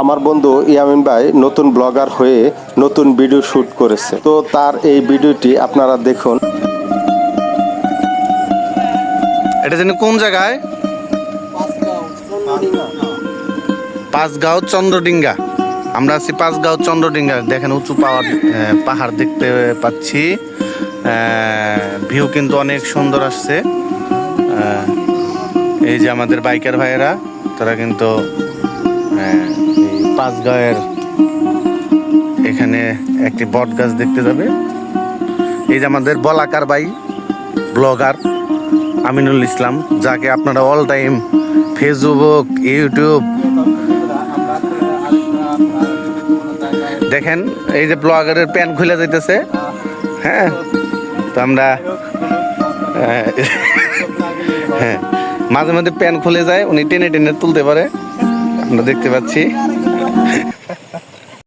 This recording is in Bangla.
আমার বন্ধু ইয়ামিন ভাই নতুন ব্লগার হয়ে নতুন ভিডিও শুট করেছে। তো তার এই ভিডিওটি আপনারা দেখুন। এটা যেন কোন জায়গায়? পাঁচগাঁও চন্দ্রডিঙ্গা। আমরা আছি পাঁচগাঁও চন্দ্রডিঙ্গা। দেখেন উঁচু আহ, পাহাড় দেখতে পাচ্ছি। ভিউ কিন্তু অনেক সুন্দর আসছে। এই যে আমাদের বাইকার ভাইয়েরা তারা কিন্তু পাঁচগাঁয়ের এখানে একটি বট গাছ দেখতে যাবে। এই যে আমাদের বলাকার ভাই, ব্লগার আমিনুল ইসলাম, যাকে আপনারা অল টাইম ফেসবুক ইউটিউব দেখেন, এই যে ব্লগারের প্যান খুলে যাইতেছে। হ্যাঁ তো আমরা হ্যাঁ মাঝে মাঝে প্যান খুলে যায়, উনি টেনে টেনে তুলতে পারে। আমরা দেখতে পাচ্ছি।